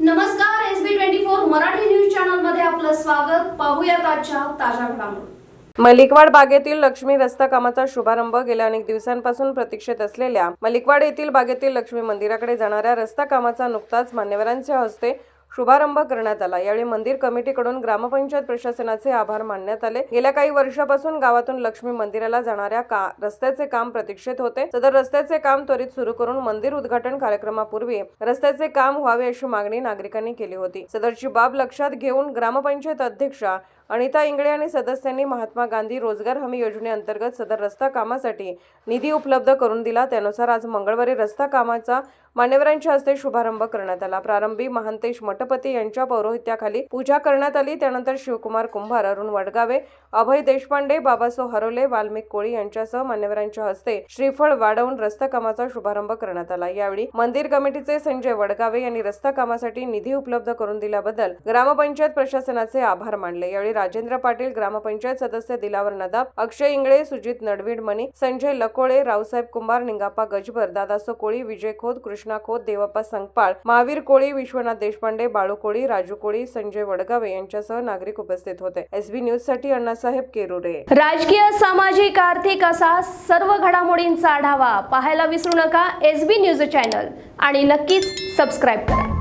नमस्कार S B twenty four Marathi news चॅनलमध्ये आपलं स्वागत. पाहूया आजच्या ताज्या घडामोडी. मलिकवाड बागेतील लक्ष्मी रस्ता कामाचा शुभारंभ गेल्या अनेक दिवसांपासून प्रतीक्षेत असलेल्या मलिकवाड येथील बागेतील लक्ष्मी मंदिराकडे जाणाऱ्या रस्ता कामाचा नुकताच मान्यवरांच्या हस्ते शुभारंभ करण्यात आला. यावेळी मंदिर कमिटीकडून ग्रामपंचायत प्रशासनाचे आभार मानण्यात आले. गेल्या काही वर्षापासून गावातून लक्ष्मी मंदिराला जाणाऱ्या का रस्त्याचे काम प्रतीक्षेत होते. सदर रस्त्याचे काम त्वरित सुरू करून मंदिर उद्घाटन कार्यक्रमापूर्वी रस्त्याचे काम व्हावे अशी मागणी नागरिकांनी केली होती. सदरची बाब लक्षात घेऊन ग्रामपंचायत अध्यक्षा अनिता इंगळे आणि सदस्यांनी महात्मा गांधी रोजगार हमी योजनेअंतर्गत सदर रस्ता कामासाठी निधी उपलब्ध करून दिला. त्यानुसार आज मंगळवारी रस्ता कामाचा मान्यवरांच्या हस्ते शुभारंभ करण्यात आला. प्रारंभी महांतेश मठपती यांच्या पौरोहित्याखाली पूजा करण्यात आली. त्यानंतर शिवकुमार कुंभार अरुण वडगावे अभय देशपांडे बाबासो हरोले वाल्मिक कोळी यांच्यासह मान्यवरांच्या हस्ते श्रीफळ वाढवून रस्ता कामाचा शुभारंभ करण्यात आला. यावेळी मंदिर कमिटीचे संजय वडगावे यांनी रस्ता कामासाठी निधी उपलब्ध करून दिल्याबद्दल ग्रामपंचायत प्रशासनाचे आभार मानले. यावेळी राजेंद्र पाटील ग्रामपंचायत सदस्य दिलावर नदाब अक्षय इंगळे सुजित नडवीड मणी संजय लकोळे रावसाहेब कुंभार निंगाप्पा गजबर दादासो कोळी विजय खोत कृष्णा खोत देवप्पा संगपाळ महावीर कोळी विश्वनाथ देशपांडे बाळू कोळी राजू कोळी संजय वडगावे यांच्यासह नागरिक उपस्थित होते. एसबी न्यूजसाठी अण्णासाहेब केरुरे. राजकीय सामाजिक आर्थिक असा सर्व घडामोडींचा आढावा पाहायला विसरू नका. एस बी न्यूज चॅनल आणि नक्कीच सबस्क्राईब करा.